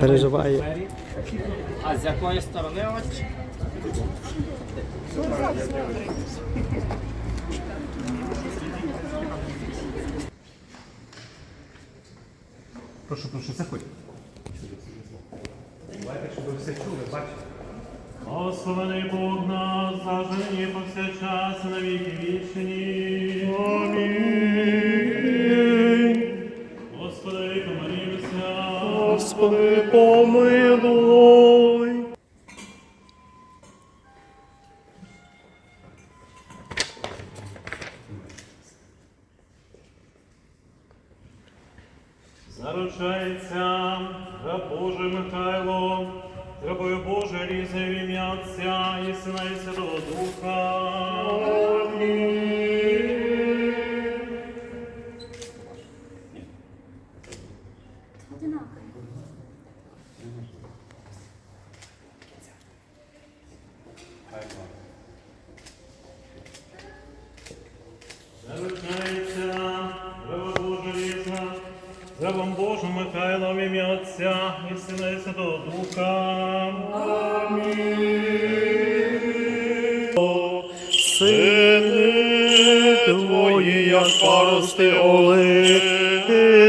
Переживає. А з якої сторони ось? Прошу, прошу, заходь. Давайте, щоб ви все чули, бачите. Благословений Бог нас, завжди повсякчас, на віки вічні. Амінь. Господи, помилуй. Заручається раб Божий Михайло, рабою Божої Лізи в ім'я Отця і Сина і Святого Духа. Заручається раба Божа рабом Божим Михайло в ім'я Отця і Сина і Святого Духа. Сини твої, як парости оливки,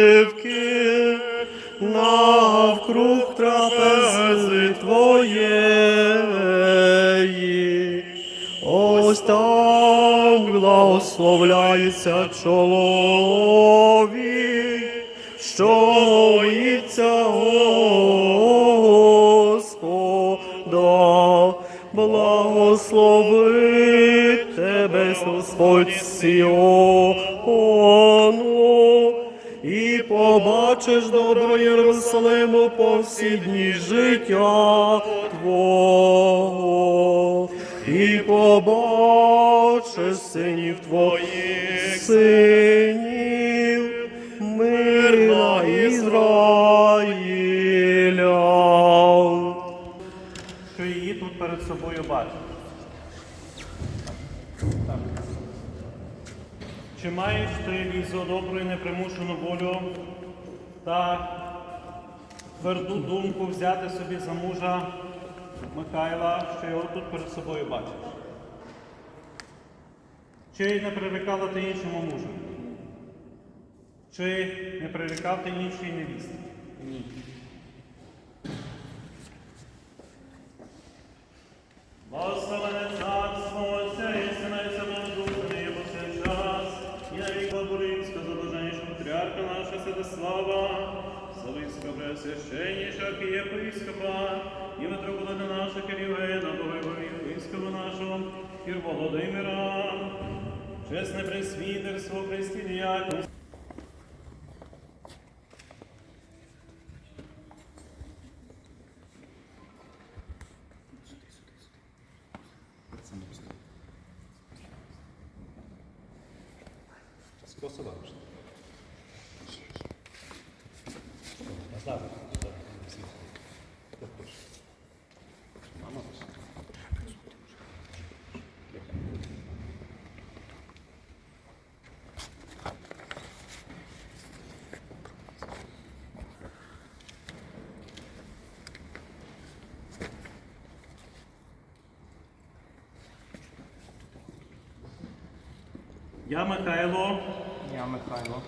благословляється чоловік, що боїться Господа, благослови тебе Господь Сіону, і побачиш добро Єрусалиму по всі дні життя Твого, твоїх синів, мир на Ізраїля. що її тут перед собою бачиш. Чи маєш ти лізо добру і непримушену волю та тверду думку взяти собі за мужа Михайла, що його тут перед собою бачиш? Чи не прирікала ти іншому мужу? Чи не прирікав ти іншій невісті? Ні. Благословене царство Отця і Сина і Святого і повсякчас, і на вік Бабуринська, заблаженніша патріарха наша Святослава, Славицька Преосвященніша архієпископа, і митрополита наша Кирівена, Богоєвого єпископа нашого, Кір Володимира, чесне пресвітерство Христі діякон, Способа. Я, Михайло, Я, Михайло,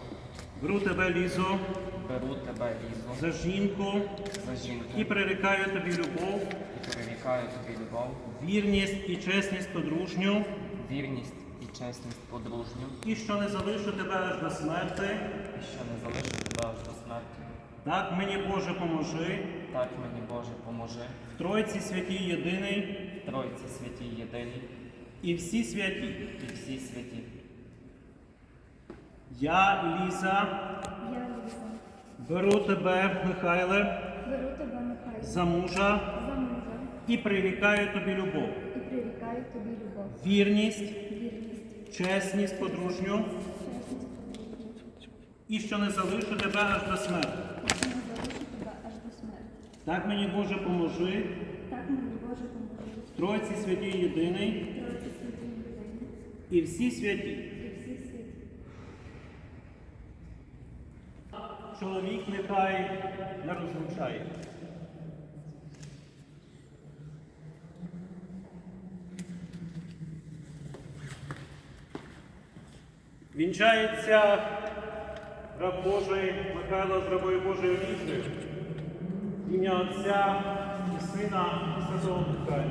беру тебе лізо. Беру тебе лізо. За жінку. За жінку. І прирікаю тобі любов, і перевікаю тобі любов, вірність і чесність подружню, вірність і чесність подружню, і що не залишу тебе аж до смерти. і що не залишу тебе аж до смерті. Так мені Боже поможи, Так мені Боже поможи, в Тройці святій єдиний. В Тройці святій єдиній і всі святі. і всі святі. Я, Ліза, Я Ліза, беру тебе, Михайле, беру тебе, Михайло, за мужа. За мужа. І прирікаю тобі любов, і прирікаю тобі любов, вірність, вірність, чесність подружню, чесність, і що не залишу тебе аж до смерти. і не залишу тебе аж до смерті. Так мені Боже поможи, Так мені Боже поможи, Тройці святій єдиний. Тройці святій єдині, і всі святі. і всі святі. Я, Ліза, Я, Ліза, беру тебе, Михайле, беру тебе, Михайло, за мужа за чоловік нехай не розлучає. Вінчається раб Божий Михайло з рабою Божою Лізою. Ім'я Отця і Сина Святого Духа.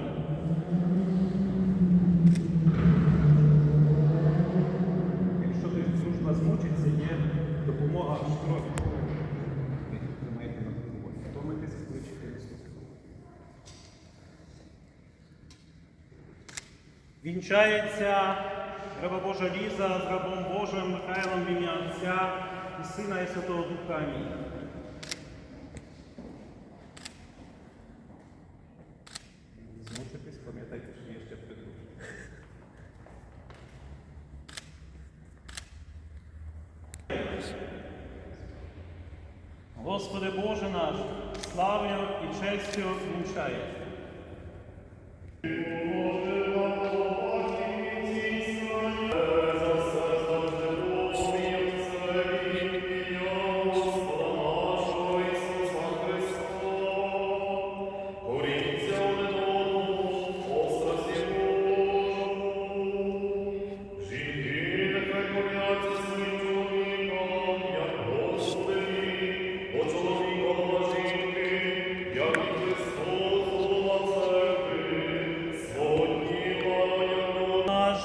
Вінчається раба Божа Ліза з рабом Божим Михайлом ім'я Отця і Сина і Святого Духа. Амінь. Змучитись, пам'ятайте, що є ще придружка. Господи Боже наш, славою і честю вінчає.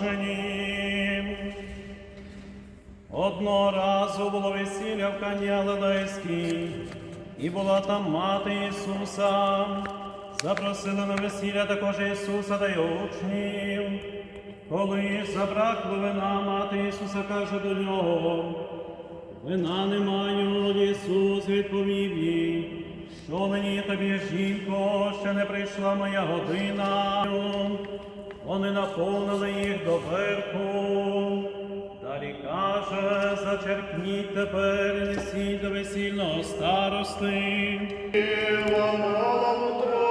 Нашені. Одного разу було весілля в Кані Галилейській, і була там мати Ісуса. Запросили на весілля також Ісуса та й учнів. Коли ж забракло вина, мати Ісуса каже до нього, вина не маю, Ісус відповів їй, що мені тобі, жінко, ще не прийшла моя година. Вони наповнили їх до верху. Далі каже, зачерпніть тепер і несіть до весільного старости. Благословився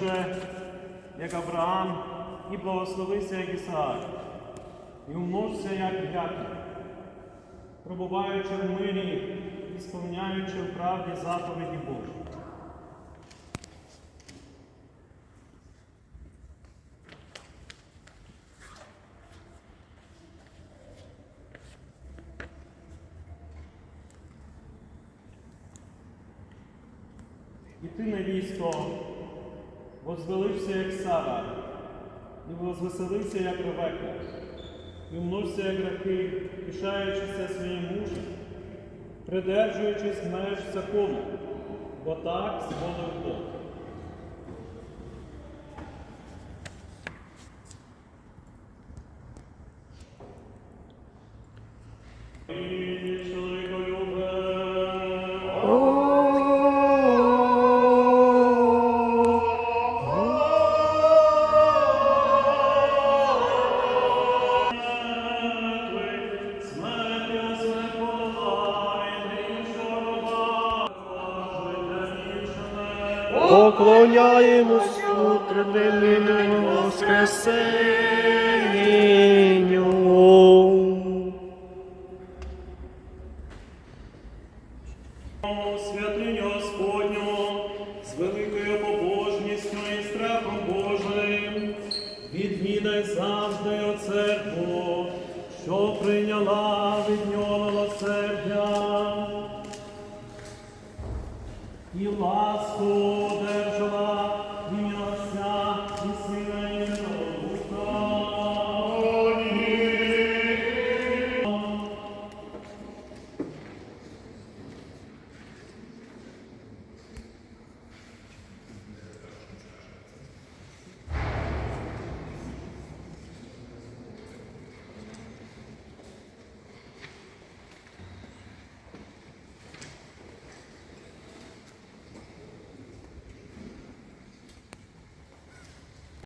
женише, як Авраам, і благословився, як Ісаак, і умножся, як Яків, пробуваючи в мирі і сповняючи в правді заповіді Божі. І ти, невісто, возвелився, як Сара, і возвеселився, як Ревека, і умножся, як раки, пишаючися своїм мужем, придержуючись меж закону, бо так зволив Бог. І поклоняємось утренному воскресенню. Святиню Господню, з великою побожністю і страхом Божим, відвідай завжди о церкву, що прийняла